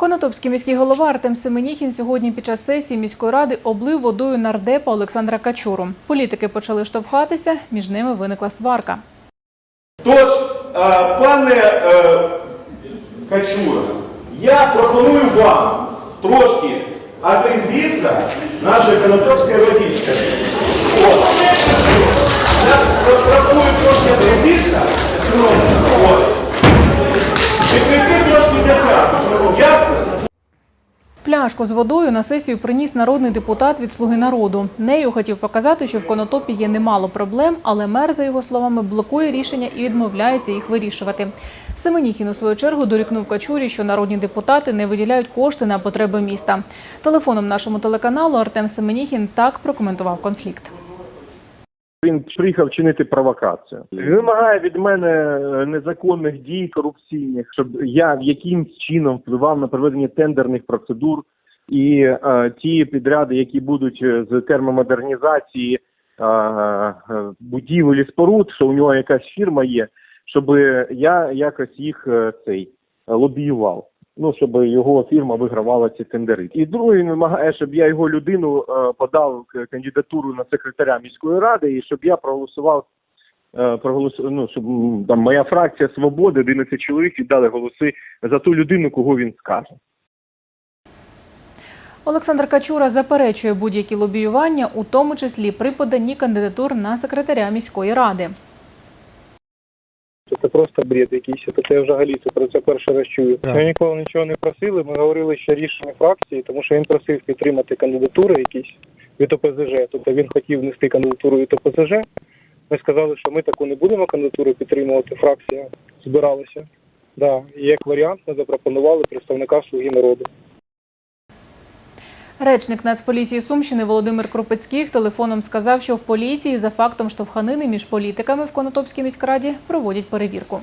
Конотопський міський голова Артем Семеніхін сьогодні під час сесії міської ради облив водою нардепа Олександра Качуру. Політики почали штовхатися, між ними виникла сварка. Тож, е, пане е, Качура, я пропоную вам трошки отрезиться нашою конотопською водичкою. Я пропоную трошки отрезиться. Пляшку з водою на сесію приніс народний депутат від «Слуги народу». Нею хотів показати, що в Конотопі є немало проблем, але мер, за його словами, блокує рішення і відмовляється їх вирішувати. Семеніхін у свою чергу дорікнув Качурі, що народні депутати не виділяють кошти на потреби міста. Телефоном нашому телеканалу Артем Семеніхін так прокоментував конфлікт. Він приїхав чинити провокацію. Вимагає від мене е, незаконних дій корупційних, щоб я в якимсь чином впливав на проведення тендерних процедур і е, ті підряди, які будуть е, з термомодернізації е, е, будівель і споруд, що у нього якась фірма є, щоб я якось їх е, цей лобіював. Ну, щоб його фірма вигравала ці тендери. І другий вимагає, щоб я його людину е, подав кандидатуру на секретаря міської ради, і щоб я проголосував е, проголосував, ну, щоб там моя фракція свободи, 11 чоловік віддали голоси за ту людину, кого він скаже. Олександр Качура заперечує будь-які лобіювання, у тому числі при поданні кандидатур на секретаря міської ради. Просто бред якийсь. Це я взагалі це про це перший раз чую. Ми ніколи нічого не просили. Ми говорили, що рішення фракції, тому що він просив підтримати кандидатури якісь від ОПЗЖ. Тобто він хотів внести кандидатуру від ОПЗЖ. Ми сказали, що ми таку не будемо кандидатуру підтримувати. Фракція збиралася. Да. І як варіант ми запропонували представника Слуги народу. Речник Нацполіції Сумщини Володимир Крупецьких телефоном сказав, що в поліції за фактом штовханини між політиками в Конотопській міськраді проводять перевірку.